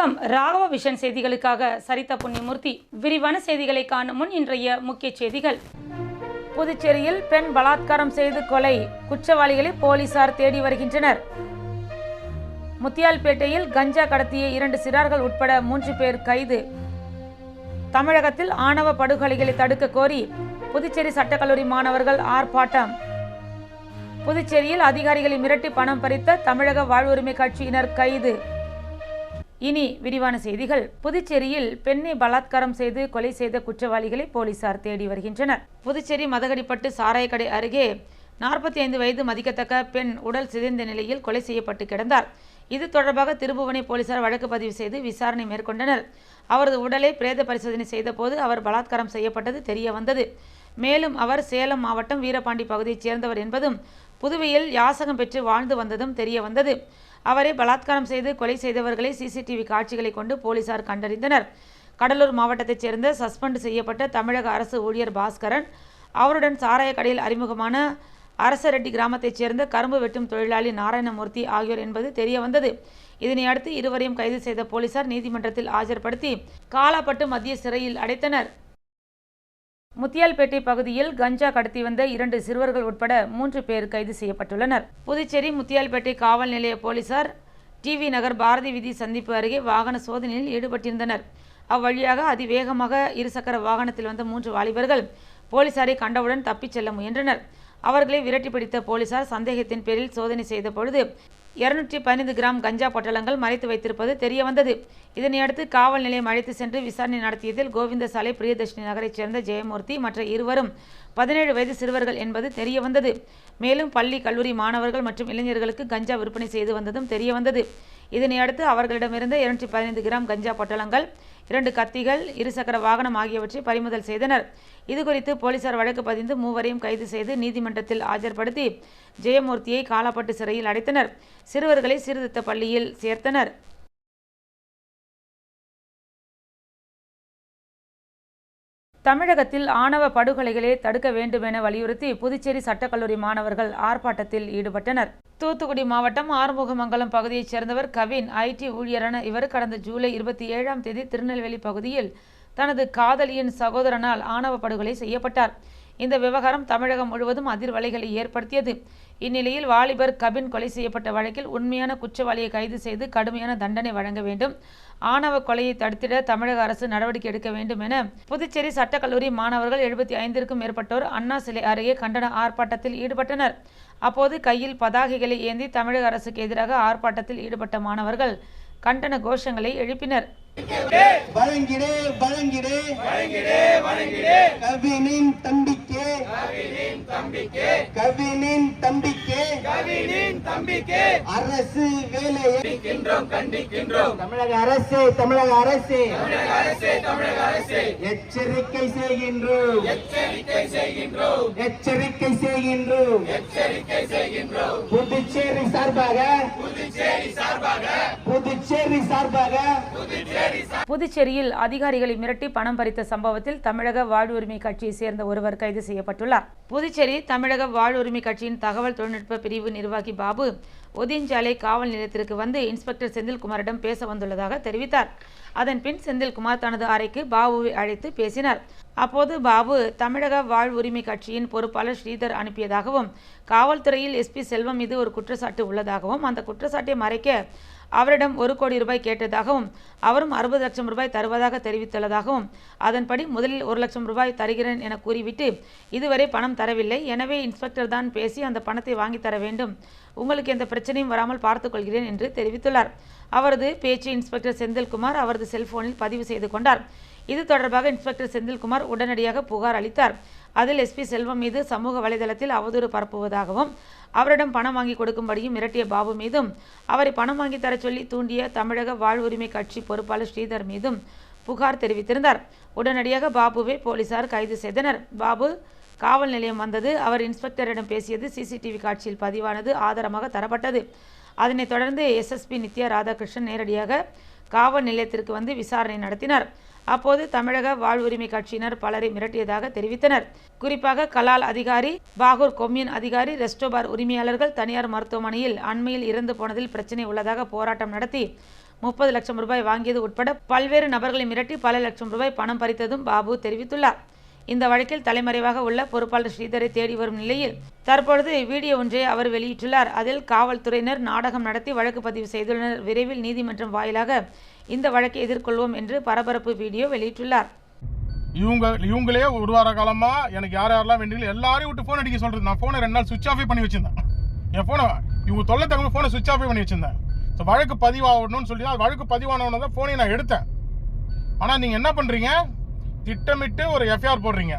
வணக்கம். ராகவ விஷன் செய்திகளுக்காக சரிதா புண்ணியமூர்த்தி. விரிவான செய்திகளை காணும் முன் இன்றைய முக்கிய செய்திகள். புதுச்சேரியில் பெண் பலாத்காரம் செய்து கொலை. குற்றவாளிகளை போலீசார் தேடி வருகின்றனர். முத்தியால்பேட்டையில் கஞ்சா கடத்திய இரண்டு சிறார்கள் உட்பட மூன்று பேர் கைது. தமிழகத்தில் ஆணவ படுகொலைகளை தடுக்க கோரி புதுச்சேரி சட்டக்கல்லூரி மாணவர்கள் ஆர்ப்பாட்டம். புதுச்சேரியில் அதிகாரிகளை மிரட்டி பணம் பறித்த தமிழக வாழ்வுரிமை கட்சியினர் கைது. இனி விரிவான செய்திகள். புதுச்சேரியில் பெண்ணை பலாத்காரம் செய்து கொலை செய்த குற்றவாளிகளை போலீசார் தேடி வருகின்றனர். புதுச்சேரி மதகடிப்பட்டு சாராயக்கடை அருகே நாற்பத்தி ஐந்து வயது மதிக்கத்தக்க பெண் உடல் சிதைந்த நிலையில் கொலை செய்யப்பட்டு கிடந்தார். இது தொடர்பாக திருபுவனை போலீசார் வழக்கு பதிவு செய்து விசாரணை மேற்கொண்டனர். அவரது உடலை பிரேத பரிசோதனை செய்தபோது அவர் பலாத்காரம் செய்யப்பட்டது தெரிய வந்தது மேலும் அவர் சேலம் மாவட்டம் வீரபாண்டி பகுதியைச் சேர்ந்தவர் என்பதும் புதுவையில் யாசகம் பெற்று வாழ்ந்து வந்ததும் தெரிய வந்தது அவரை பலாத்காரம் செய்து கொலை செய்தவர்களை சிசிடிவி காட்சிகளை கொண்டு போலீசார் கண்டறிந்தனர். கடலூர் மாவட்டத்தைச் சேர்ந்த சஸ்பெண்ட் செய்யப்பட்ட தமிழக அரசு ஊழியர் பாஸ்கரன் அவருடன் சாராய கடையில் அறிமுகமான அரசரெட்டி கிராமத்தைச் சேர்ந்த கரும்பு வெட்டும் தொழிலாளி நாராயணமூர்த்தி ஆகியோர் என்பது தெரிய வந்தது இதனையடுத்து இருவரையும் கைது செய்த போலீசார் நீதிமன்றத்தில் ஆஜர்படுத்தி காலாப்பட்டு மத்திய சிறையில் அடைத்தனர். முத்தியால்பேட்டை பகுதியில் கஞ்சா கடத்தி வந்த இரண்டு சிறுவர்கள் உட்பட மூன்று பேர் கைது செய்யப்பட்டுள்ளனர். புதுச்சேரி முத்தியால்பேட்டை காவல் நிலைய போலீசார் டிவி நகர் பாரதி விதி சந்திப்பு அருகே வாகன சோதனையில் ஈடுபட்டிருந்தனர். அவ்வழியாக அதிவேகமாக இருசக்கர வாகனத்தில் வந்த மூன்று வாலிபர்கள் போலீசாரை கண்டவுடன் தப்பிச் செல்ல முயன்றனர். அவர்களை விரட்டி பிடித்த போலீசார் சந்தேகத்தின் பேரில் சோதனை செய்த பொழுது இருநூற்றி பதினைந்து கிராம் கஞ்சா பொட்டலங்கள் மறைத்து வைத்திருப்பது தெரிய வந்தது. இதனையடுத்து காவல் நிலையம் அழைத்து சென்று விசாரணை நடத்தியதில் கோவிந்தசாலை பிரியதர்ஷினி நகரைச் சேர்ந்த ஜெயமூர்த்தி மற்ற இருவரும் பதினேழு வயது சிறுவர்கள் என்பது தெரிய வந்தது. மேலும் பள்ளி கல்லூரி மாணவர்கள் மற்றும் இளைஞர்களுக்கு கஞ்சா விற்பனை செய்து வந்ததும் தெரிய வந்தது. இதனையடுத்து அவர்களிடமிருந்து இருநூற்றி பதினைந்து கிராம் கஞ்சா பொட்டலங்கள் இரண்டு கத்திகள் இருசக்கர வாகனம் ஆகியவற்றை பறிமுதல் செய்தனர். இதுகுறித்து போலீசார் வழக்கு பதிந்து மூவரையும் கைது செய்து நீதிமன்றத்தில் ஆஜர்படுத்தி ஜெயமூர்த்தியை காலாப்பட்டு சிறையில் அடைத்தனர். சிறுவர்களை சீர்திருத்த பள்ளியில் சேர்த்தனர். தமிழகத்தில் ஆணவ படுகொலைகளை தடுக்க வேண்டுமென வலியுறுத்தி புதுச்சேரி சட்டக்கல்லூரி மாணவர்கள் ஆர்ப்பாட்டத்தில் ஈடுபட்டனர். தூத்துக்குடி மாவட்டம் ஆறுமுகமங்கலம் பகுதியைச் சேர்ந்தவர் கவின் ஐடி ஊழியரான இவர் கடந்த ஜூலை இருபத்தி ஏழாம் தேதி திருநெல்வேலி பகுதியில் தனது காதலியின் சகோதரனால் ஆணவ படுகொலை செய்யப்பட்டார். இந்த விவகாரம் தமிழகம் முழுவதும் அதிர்வலைகளை ஏற்படுத்தியது. இந்நிலையில் வாலிபர் கபின் கொலை செய்யப்பட்ட வழக்கில் உண்மையான குற்றவாளியை கைது செய்து கடுமையான தண்டனை வழங்க வேண்டும். ஆணவ கொலையை தடுத்திட தமிழக அரசு நடவடிக்கை எடுக்க வேண்டும் என புதுச்சேரி சட்டக்கல்லூரி மாணவர்கள் எழுபத்தி ஐந்திற்கும் மேற்பட்டோர் அண்ணா சிலை அருகே கண்டன ஆர்ப்பாட்டத்தில் ஈடுபட்டனர். அப்போது கையில் பதாகைகளை ஏந்தி தமிழக அரசுக்கு எதிராக ஆர்ப்பாட்டத்தில் ஈடுபட்ட மாணவர்கள் கண்டன கோஷங்களை எழுப்பினர். வழங்கிடு வழங்கிடு வழங்கிடு வழங்கிடு. கவினின் தம்பிக்கு. கவினின் தம்பிக்கு. கவினின் தம்பிக்கு. கவினின் தம்பிக்கு. அரசு வேலையை கண்டிக்கின்றோம் தமிழக அரசு தமிழக அரசு. தமிழக அரசு தமிழக அரசு. எச்சரிக்கை செய்கின்றோம். எச்சரிக்கை செய்கின்றோம். எச்சரிக்கை செய்கின்றோம். எச்சரிக்கை செய்கின்றோம். புதுச்சேரி சார்பாக புதுச்சேரி சார்பாக புதுச்சேரி சார்பாக புதுச்சேரியில் அதிகாரிகளை மிரட்டி பணம் பறித்த சம்பவத்தில் தமிழக வாழ்வுரிமை கட்சியை சேர்ந்த ஒருவர் கைது செய்யப்பட்டுள்ளார். புதுச்சேரி தமிழக வாழ்வுரிமை கட்சியின் தகவல் தொழில்நுட்ப பிரிவு நிர்வாகி பாபு ஒதிஞ்சாலை காவல் நிலையத்திற்கு வந்து இன்ஸ்பெக்டர் செந்தில்குமாரிடம் பேச வந்துள்ளதாக தெரிவித்தார். அதன் பின் செந்தில்குமார் தனது அறைக்கு பாபுவை அழைத்து பேசினார். அப்போது பாபு தமிழக வாழ் உரிமை கட்சியின் பொறுப்பாளர் ஸ்ரீதர் அனுப்பியதாகவும் காவல்துறையில் எஸ்பி செல்வம் மீது ஒரு குற்றச்சாட்டு உள்ளதாகவும் அந்த குற்றச்சாட்டை மறைக்க அவரிடம் ஒரு கோடி ரூபாய் கேட்டதாகவும் அவரும் அறுபது லட்சம் ரூபாய் தருவதாக தெரிவித்துள்ளதாகவும் அதன்படி முதலில் ஒரு லட்சம் ரூபாய் தருகிறேன் என கூறிவிட்டு இதுவரை பணம் தரவில்லை. எனவே இன்ஸ்பெக்டர் தான் பேசி அந்த பணத்தை வாங்கி தர வேண்டும். உங்களுக்கு எந்த பிரச்சனையும் வராமல் பார்த்துக்கொள்கிறேன் என்று தெரிவித்துள்ளார். அவரது பேச்சு இன்ஸ்பெக்டர் செந்தில்குமார் அவரது செல்போனில் பதிவு செய்து கொண்டார். இது தொடர்பாக இன்ஸ்பெக்டர் செந்தில்குமார் உடனடியாக புகார் அளித்தார். அதில் எஸ்பி செல்வம் மீது சமூக வலைதளத்தில் அவதூறு பரப்புவதாகவும் அவரிடம் பணம் வாங்கி கொடுக்கும்படியும் மிரட்டிய பாபு மீதும் அவரை பணம் வாங்கி தரச் சொல்லி தூண்டிய தமிழக வாழ்வுரிமை கட்சி பொறுப்பாளர் ஸ்ரீதர் மீதும் புகார் தெரிவித்திருந்தார். உடனடியாக பாபுவை போலீசார் கைது செய்தனர். பாபு காவல் நிலையம் வந்தது. அவர் இன்ஸ்பெக்டரிடம் பேசியது சிசிடிவி காட்சியில் பதிவானது. ஆதாரமாக தரப்பட்டது. அதனைத் தொடர்ந்து எஸ்எஸ்பி நித்யா ராதாகிருஷ்ணன் நேரடியாக காவல் நிலையத்திற்கு வந்து விசாரணை நடத்தினார். அப்போது தமிழக வாழ்வுரிமை கட்சியினர் பலரை மிரட்டியதாக தெரிவித்தனர். குறிப்பாக கலால் அதிகாரி பாகூர் கொம்யூன் அதிகாரி ரெஸ்டோபார் உரிமையாளர்கள் தனியார் மருத்துவமனையில் அண்மையில் இறந்து போனதில் பிரச்சனை உள்ளதாக போராட்டம் நடத்தி முப்பது லட்சம் ரூபாய் வாங்கியது உட்பட பல்வேறு நபர்களை மிரட்டி பல லட்சம் ரூபாய் பணம் பறித்ததும் பாபு தெரிவித்துள்ளார். இந்த வழக்கில் தலைமறைவாக உள்ள பொறுப்பாளர் ஸ்ரீதரை தேடி வரும் நிலையில் தற்பொழுது வீடியோ ஒன்றை அவர் வெளியிட்டுள்ளார். அதில் காவல்துறையினர் நாடகம் நடத்தி வழக்கு பதிவு செய்துள்ளனர். விரைவில் நீதிமன்றம் வாயிலாக இந்த வழக்கை எதிர்கொள்வோம் என்று பரபரப்பு வீடியோ வெளியிட்டுள்ளார். இவங்க இவங்களே ஒரு வார காலமா எனக்கு யார் யாரெல்லாம் வேண்டியது எல்லாரையும் விட்டு ஃபோன் அடிக்க சொல்றது. நான் ஃபோனை ரெண்டு நாள் சுவிச் ஆஃபே பண்ணி வச்சிருந்தேன். என் ஃபோனை இவங்க தொல்லை தகவல் ஃபோனை சுவிச் ஆஃபே பண்ணி வச்சிருந்தேன். ஸோ வழக்கு பதிவாகணும்னு சொல்லி அது வழக்கு பதிவானவன தான் ஃபோனை நான் எடுத்தேன். ஆனால் நீங்கள் என்ன பண்ணுறீங்க திட்டமிட்டு ஒரு எஃப்ஐஆர் போடுறீங்க.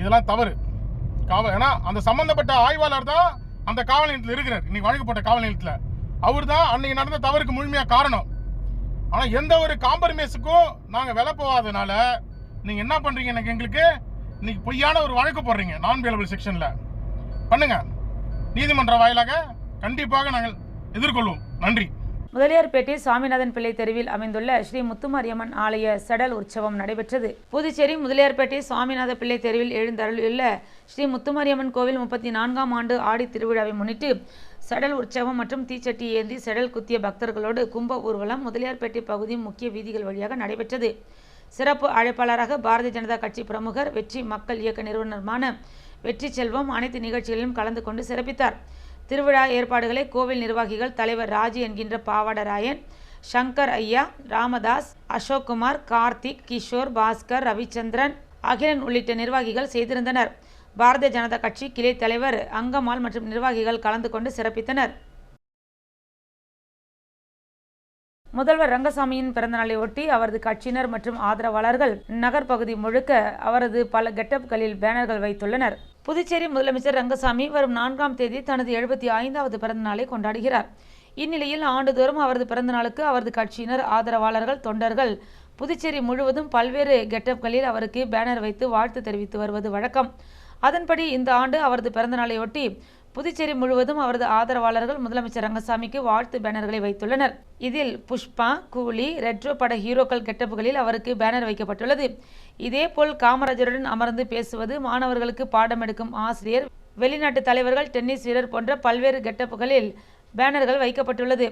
இதெல்லாம் தவறு. காவல் ஏன்னா அந்த சம்மந்தப்பட்ட ஆய்வாளர் தான் அந்த காவல் நிலையத்தில் இருக்கிறார். இன்னைக்கு வழக்கு போட்ட காவல் நிலையத்தில். அவர் தான் அன்னைக்கு நடந்த தவறுக்கு முழுமையாக காரணம். ஆனா எந்த ஒரு காம்ப்ரமைஸுக்கும் நாங்க விலை போகாதனால நீங்க என்ன பண்றீங்க எனக்கு எங்களுக்கு? இன்னைக்கு பொய்யான ஒரு வழக்கு போடுறீங்க நான் பேலபிள் செக்ஷன்ல பண்ணுங்க. நீதிமன்ற வாயிலாக கண்டிப்பாக நாங்கள் எதிர்கொள்வோம். நன்றி. முதலியார்பேட்டை சுவாமிநாதன் பிள்ளை தெருவில் அமைந்துள்ள ஸ்ரீ முத்துமாரியம்மன் ஆலய செடல் உற்சவம் நடைபெற்றது. புதுச்சேரி முதலியார்பேட்டை சுவாமிநாத பிள்ளை தெருவில் எழுந்தருளியுள்ள ஸ்ரீ முத்துமாரியம்மன் கோவில் முப்பத்தி நான்காம் ஆண்டு ஆடி திருவிழாவை முன்னிட்டு சடல் உற்சவம் மற்றும் தீச்சட்டி ஏந்தி சடல் குத்திய பக்தர்களோடு கும்ப ஊர்வலம் முதலியார்பேட்டை பகுதியின் முக்கிய வீதிகள் வழியாக நடைபெற்றது. சிறப்பு அழைப்பாளராக பாரதிய ஜனதா கட்சி பிரமுகர் வெற்றி மக்கள் இயக்க நிறுவனருமான வெற்றி செல்வம் அனைத்து நிகழ்ச்சிகளிலும் கலந்து கொண்டு சிறப்பித்தார். திருவிழா ஏற்பாடுகளை கோவில் நிர்வாகிகள் தலைவர் ராஜு என்கின்ற பாவாடராயன் சங்கர் ஐயா ராமதாஸ் அசோக்குமார் கார்த்திக் கிஷோர் பாஸ்கர் ரவிச்சந்திரன் அகிலன் உள்ளிட்ட நிர்வாகிகள் செய்திருந்தனர். பாரதிய ஜனதா கட்சி கிளை தலைவர் அங்கம்மாள் மற்றும் நிர்வாகிகள் கலந்து கொண்டு சிறப்பித்தனர். முதல்வர் ரங்கசாமியின் பிறந்தநாளை ஒட்டி அவரது கட்சியினர் மற்றும் ஆதரவாளர்கள் நகர் பகுதி முழுக்க அவரது பல கெட்டப்களில் பேனர்கள் வைத்துள்ளனர். புதுச்சேரி முதலமைச்சர் ரங்கசாமி வரும் நான்காம் தேதி தனது எழுபத்தி ஐந்தாவது பிறந்தநாளை கொண்டாடுகிறார். இந்நிலையில் ஆண்டுதோறும் அவரது பிறந்தநாளுக்கு அவரது கட்சியினர் ஆதரவாளர்கள் தொண்டர்கள் புதுச்சேரி முழுவதும் பல்வேறு கெட்டப்களில் அவருக்கு பேனர் வைத்து வாழ்த்து தெரிவித்து வருவது வழக்கம். அதன்படி இந்த ஆண்டு அவரது பிறந்தநாளையொட்டி புதுச்சேரி முழுவதும் அவரது ஆதரவாளர்கள் முதலமைச்சர் ரங்கசாமிக்கு வாழ்த்து பேனர்களை வைத்துள்ளனர். இதில் புஷ்பா கூலி ரெட்ரோ பட ஹீரோக்கள் கெட்டப்புகளில் அவருக்கு பேனர் வைக்கப்பட்டுள்ளது. இதேபோல் காமராஜருடன் அமர்ந்து பேசுவது மாணவர்களுக்கு பாடம் எடுக்கும் ஆசிரியர். வெளிநாட்டு தலைவர்கள் டென்னிஸ் வீரர் போன்ற பல்வேறு கெட்டப்புகளில் பேனர்கள் வைக்கப்பட்டுள்ளது.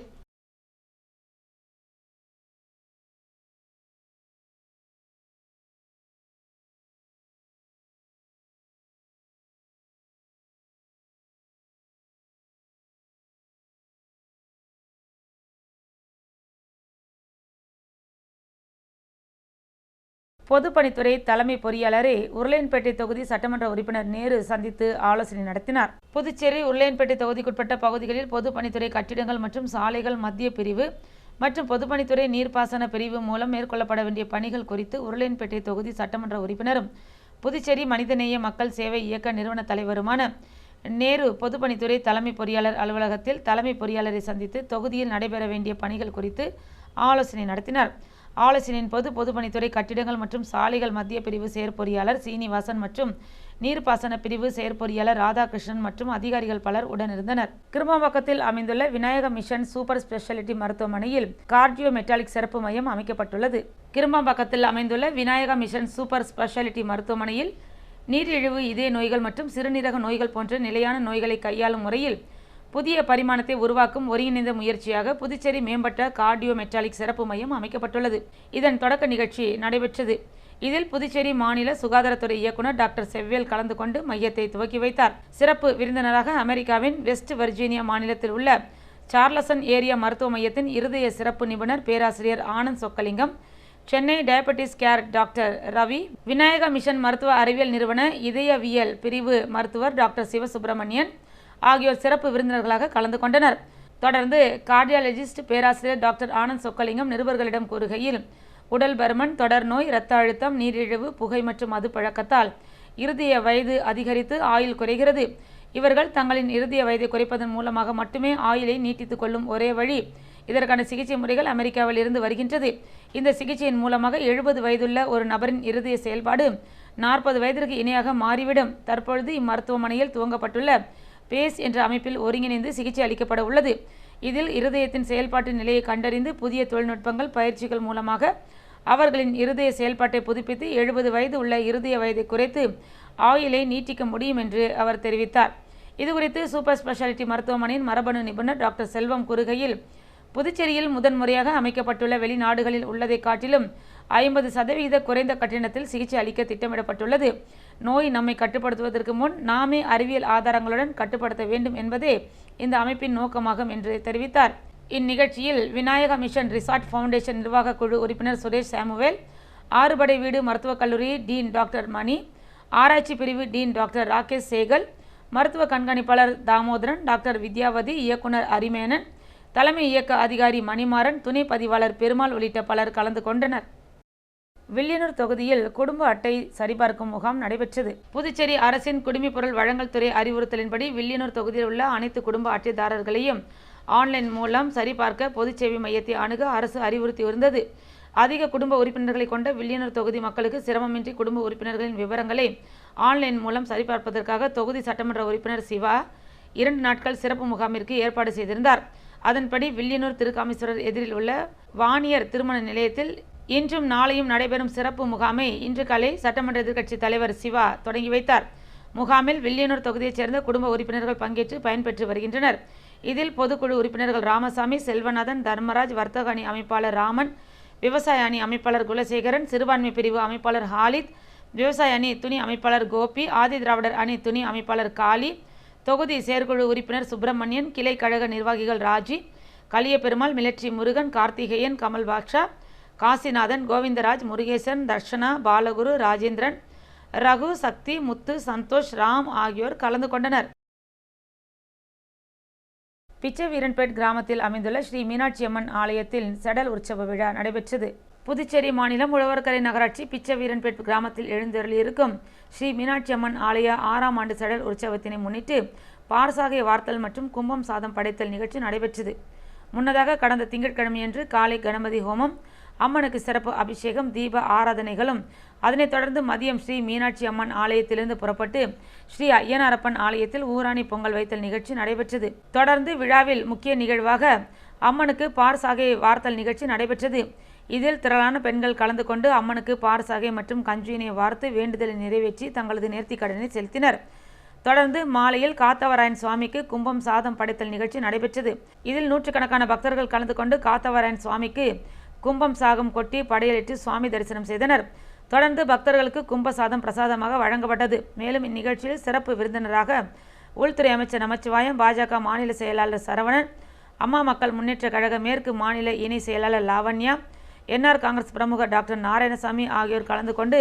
பொதுப்பணித்துறை தலைமை பொறியாளரை உருளையன்பேட்டை தொகுதி சட்டமன்ற உறுப்பினர் நேரு சந்தித்து ஆலோசனை நடத்தினார். புதுச்சேரி உருளையன்பேட்டை தொகுதிக்குட்பட்ட பகுதிகளில் பொதுப்பணித்துறை கட்டிடங்கள் மற்றும் சாலைகள் மத்திய பிரிவு மற்றும் பொதுப்பணித்துறை நீர்ப்பாசன பிரிவு மூலம் மேற்கொள்ளப்பட வேண்டிய பணிகள் குறித்து உருளையன்பேட்டை தொகுதி சட்டமன்ற உறுப்பினரும் புதுச்சேரி மனிதநேய மக்கள் சேவை இயக்க நிறுவன தலைவருமான நேரு பொதுப்பணித்துறை தலைமை பொறியாளர் அலுவலகத்தில் தலைமை பொறியாளரை சந்தித்து தொகுதியில் நடைபெற வேண்டிய பணிகள் குறித்து ஆலோசனை நடத்தினார். ஆலோசனையின் போது பொதுப்பணித்துறை கட்டிடங்கள் மற்றும் சாலைகள் மத்திய பிரிவு செயற்பொறியாளர் சீனிவாசன் மற்றும் நீர்ப்பாசன பிரிவு செயற்பொறியாளர் ராதாகிருஷ்ணன் மற்றும் அதிகாரிகள் பலர் உடனிருந்தனர். கிருமாம்பாக்கத்தில் அமைந்துள்ள விநாயக மிஷன் சூப்பர் ஸ்பெஷாலிட்டி மருத்துவமனையில் கார்டியோ மெட்டாலிக் சிறப்பு மையம் அமைக்கப்பட்டுள்ளது. கிருமாம்பாக்கத்தில் அமைந்துள்ள விநாயக மிஷன் சூப்பர் ஸ்பெஷாலிட்டி மருத்துவமனையில் நீரிழிவு இதய நோய்கள் மற்றும் சிறுநீரக நோய்கள் போன்ற நிலையான நோய்களை கையாளும் முறையில் புதிய பரிமாணத்தை உருவாக்கும் ஒருங்கிணைந்த முயற்சியாக புதுச்சேரி மேம்பட்ட கார்டியோ மெட்டாலிக் சிறப்பு மையம் அமைக்கப்பட்டுள்ளது. இதன் தொடக்க நிகழ்ச்சி நடைபெற்றது. இதில் புதுச்சேரி மாநில சுகாதாரத்துறை இயக்குனர் டாக்டர் செவ்வேல் கலந்து கொண்டு மையத்தை துவக்கி வைத்தார். சிறப்பு விருந்தினராக அமெரிக்காவின் வெஸ்ட் வர்ஜீனியா மாநிலத்தில் உள்ள சார்லசன் ஏரியா மருத்துவ மையத்தின் இருதய சிறப்பு நிபுணர் பேராசிரியர் Anand Chokkalingam Chennai diabetes care doctor Ravi Vinayaka mission மருத்துவ அறிவியல் நிறுவன இதயவியல் பிரிவு மருத்துவர் டாக்டர் சிவசுப்பிரமணியன் ஆகியோர் சிறப்பு விருந்தினர்களாக கலந்து கொண்டனர். தொடர்ந்து கார்டியாலஜிஸ்ட் பேராசிரியர் டாக்டர் ஆனந்த் சொக்கலிங்கம் நிருபர்களிடம் கூறுகையில் உடல் பருமன் தொடர் நோய் இரத்த அழுத்தம் நீரிழிவு புகை மற்றும் மது பழக்கத்தால் இருதய வயது அதிகரித்து ஆயுள் குறைகிறது. இவர்கள் தங்களின் இருதய வயதை குறைப்பதன் மூலமாக மட்டுமே ஆயுளை நீட்டித்துக் கொள்ளும் ஒரே வழி இதற்கான சிகிச்சை முறைகள் அமெரிக்காவில் இருந்து வருகின்றது. இந்த சிகிச்சையின் மூலமாக எழுபது வயதுள்ள ஒரு நபரின் இருதய செயல்பாடு நாற்பது வயதிற்கு இணையாக மாறிவிடும். தற்பொழுது இம்மருத்துவமனையில் துவங்கப்பட்டுள்ள பேஸ் என்ற அமைப்பில் ஒருங்கிணைந்து சிகிச்சை அளிக்கப்பட உள்ளது. இதில் இருதயத்தின் செயல்பாட்டு நிலையை கண்டறிந்து புதிய தொழில்நுட்பங்கள் பயிற்சிகள் மூலமாக அவர்களின் இருதய செயல்பாட்டை புதுப்பித்து எழுபது வயது உள்ள இருதய வயதை குறைத்து ஆயுளை நீட்டிக்க முடியும் என்று அவர் தெரிவித்தார். இதுகுறித்து சூப்பர் ஸ்பெஷாலிட்டி மருத்துவமனையின் மரபணு நிபுணர் டாக்டர் செல்வம் கூறுகையில் புதுச்சேரியில் முதன்முறையாக அமைக்கப்பட்டுள்ள வெளிநாடுகளில் உள்ளதை காட்டிலும் ஐம்பது சதவிகித குறைந்த கட்டணத்தில் சிகிச்சை அளிக்க திட்டமிடப்பட்டுள்ளது. நோய் நம்மை கட்டுப்படுத்துவதற்கு முன் நாமே அறிவியல் ஆதாரங்களுடன் கட்டுப்படுத்த வேண்டும் என்பதே இந்த அமைப்பின் நோக்கமாகும் என்று தெரிவித்தார். இந்நிகழ்ச்சியில் விநாயக மிஷன் ரிசார்ட் ஃபவுண்டேஷன் நிர்வாக குழு உறுப்பினர் சுரேஷ் சாமுவேல் ஆறுபடை வீடு மருத்துவக் கல்லூரி டீன் டாக்டர் மணி ஆராய்ச்சி பிரிவு டீன் டாக்டர் ராகேஷ் சேகல் மருத்துவ கண்காணிப்பாளர் தாமோதரன் டாக்டர் வித்யாவதி இயக்குனர் அரிமேனன் தலைமை இயக்க அதிகாரி மணிமாறன் துணை பதிவாளர் பெருமாள் உள்ளிட்ட பலர் கலந்து கொண்டனர். வில்லியனூர் தொகுதியில் குடும்ப அட்டை சரிபார்க்கும் முகாம் நடைபெற்றது. புதுச்சேரி அரசின் குடிமைப் பொருள் வழங்கல் துறை அறிவுறுத்தலின்படி வில்லியனூர் தொகுதியில் உள்ள அனைத்து குடும்ப அட்டைதாரர்களையும் ஆன்லைன் மூலம் சரிபார்க்க பொதுச்சேவை மையத்தை அணுக அரசு அறிவுறுத்தியிருந்தது அதிக குடும்ப உறுப்பினர்களை கொண்ட வில்லியனூர் தொகுதி மக்களுக்கு சிரமமின்றி குடும்ப உறுப்பினர்களின் விவரங்களை ஆன்லைன் மூலம் சரிபார்ப்பதற்காக தொகுதி சட்டமன்ற உறுப்பினர் சிவா இரண்டு நாட்கள் சிறப்பு முகாமிற்கு ஏற்பாடு செய்திருந்தார். அதன்படி வில்லியனூர் திருக்காமீஸ்வரர் எதிரில் உள்ள வாணியர் திருமண நிலையத்தில் இன்றும் நாளையும் நடைபெறும் சிறப்பு முகாமை இன்று காலை சட்டமன்ற எதிர்க்கட்சி தலைவர் சிவா தொடங்கி வைத்தார். முகாமில் வில்லியனூர் தொகுதியைச் சேர்ந்த குடும்ப உறுப்பினர்கள் பங்கேற்று பயன்பெற்று வருகின்றனர். இதில் பொதுக்குழு உறுப்பினர்கள் ராமசாமி செல்வநாதன் தர்மராஜ் வர்த்தக அணி அமைப்பாளர் ராமன் விவசாய அணி அமைப்பாளர் குலசேகரன் சிறுபான்மை பிரிவு அமைப்பாளர் ஹாலித் விவசாய அணி துணி அமைப்பாளர் கோபி ஆதி திராவிடர் அணி துணி அமைப்பாளர் காளி தொகுதி செயற்குழு உறுப்பினர் சுப்பிரமணியன் கிளை கழக நிர்வாகிகள் ராஜி கலியபெருமாள் மிலிட்ரி முருகன் கார்த்திகேயன் கமல் பாக்ஷா காசிநாதன் கோவிந்தராஜ் முருகேசன் தர்ஷனா பாலகுரு ராஜேந்திரன் ரகு சக்தி முத்து சந்தோஷ் ராம் ஆகியோர் கலந்து கொண்டனர். பிச்சவீரன்பேட் கிராமத்தில் அமைந்துள்ள ஸ்ரீ மீனாட்சி அம்மன் ஆலயத்தில் செடல் உற்சவ விழா நடைபெற்றது. புதுச்சேரி மாநிலம் உழவர்கரை நகராட்சி பிச்சவீரன்பேட் கிராமத்தில் எழுந்தருளியிருக்கும் ஸ்ரீ மீனாட்சி அம்மன் ஆலய ஆறாம் ஆண்டு செடல் உற்சவத்தினை முன்னிட்டு பாரசாகை வார்த்தல் மற்றும் கும்பம் சாதம் படைத்தல் நிகழ்ச்சி நடைபெற்றது. முன்னதாக கடந்த திங்கட்கிழமையன்று காலை கணபதி ஹோமம் அம்மனுக்கு சிறப்பு அபிஷேகம் தீப ஆராதனைகளும். அதனைத் தொடர்ந்து மதியம் ஸ்ரீ மீனாட்சி அம்மன் ஆலயத்திலிருந்து புறப்பட்டு ஸ்ரீ ஐயனாரப்பன் ஆலயத்தில் ஊராணி பொங்கல் வைத்தல் நிகழ்ச்சி நடைபெற்றது. தொடர்ந்து விழாவில் முக்கிய நிகழ்வாக அம்மனுக்கு பார்சாகை வார்த்தல் நிகழ்ச்சி நடைபெற்றது. இதில் திரளான பெண்கள் கலந்து கொண்டு அம்மனுக்கு பார்சாகை மற்றும் கஞ்சியினை வார்த்து வேண்டுதலை நிறைவேற்றி தங்களது நேர்த்திக் கடனை செலுத்தினர். தொடர்ந்து மாலையில் காத்தவராயன் சுவாமிக்கு கும்பம் சாதம் படைத்தல் நிகழ்ச்சி நடைபெற்றது. இதில் நூற்றுக்கணக்கான பக்தர்கள் கலந்து கொண்டு காத்தவராயன் சுவாமிக்கு கும்பம் சாகம் கொட்டி படையலிட்டு சுவாமி தரிசனம் செய்தனர். தொடர்ந்து பக்தர்களுக்கு கும்ப சாதம் பிரசாதமாக வழங்கப்பட்டது. மேலும் இந்நிகழ்ச்சியில் சிறப்பு விருந்தினராக உள்துறை அமைச்சர் நமச்சிவாயம் பாஜக மாநில செயலாளர் சரவணன் அம்மா மக்கள் முன்னேற்ற கழக மேற்கு மாநில இணை செயலாளர் லாவண்யா என்ஆர் காங்கிரஸ் பிரமுகர் டாக்டர் நாராயணசாமி ஆகியோர் கலந்து கொண்டு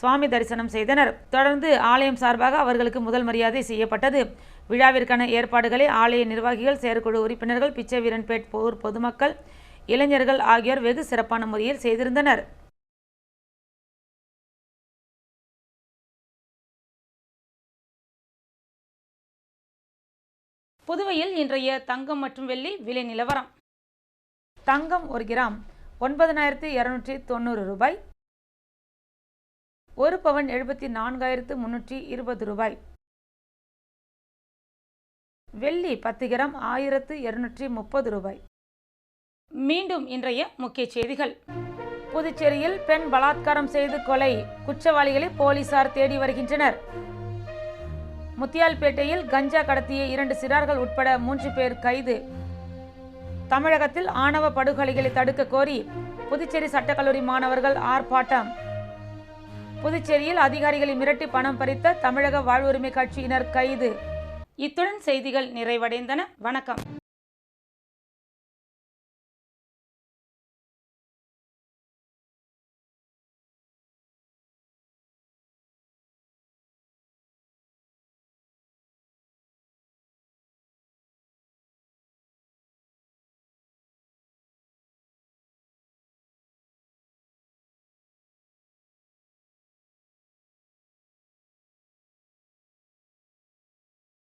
சுவாமி தரிசனம் செய்தனர். தொடர்ந்து ஆலயம் சார்பாக அவர்களுக்கு முதல் மரியாதை செய்யப்பட்டது. விழாவிற்கான ஏற்பாடுகளை ஆலய நிர்வாகிகள் செயற்குழு உறுப்பினர்கள் பிச்சைவீரன்பேட் போர் பொதுமக்கள் இளைஞர்கள் ஆகியோர் வெகு சிறப்பான முறையில் செய்திருந்தனர். புதுவையில் இன்றைய தங்கம் மற்றும் வெள்ளி விலை நிலவரம். தங்கம் ஒரு கிராம் ஒன்பதனாயிரத்தி இரநூற்றி தொண்ணூறு ரூபாய். ஒரு பவன் எழுபத்தி நான்காயிரத்து முன்னூற்றி இருபது ரூபாய். வெள்ளி பத்து கிராம் ஆயிரத்து இருநூற்றி முப்பது ரூபாய். மீண்டும் இன்றைய முக்கிய செய்திகள். புதுச்சேரியில் பெண் பலாத்காரம் செய்து கொலை. குற்றவாளிகளை போலீசார் தேடி வருகின்றனர். முத்தியால்பேட்டையில் கஞ்சா கடத்திய இரண்டு சிறார்கள் உட்பட மூன்று பேர் கைது. தமிழகத்தில் ஆணவ படுகொலைகளை தடுக்க கோரி புதுச்சேரி சட்டக்கல்லூரி மாணவர்கள் ஆர்ப்பாட்டம். புதுச்சேரியில் அதிகாரிகளை மிரட்டி பணம் பறித்த தமிழக வாழ்வுரிமை கட்சியினர் கைது. இத்துடன் செய்திகள் நிறைவடைந்தன. வணக்கம்.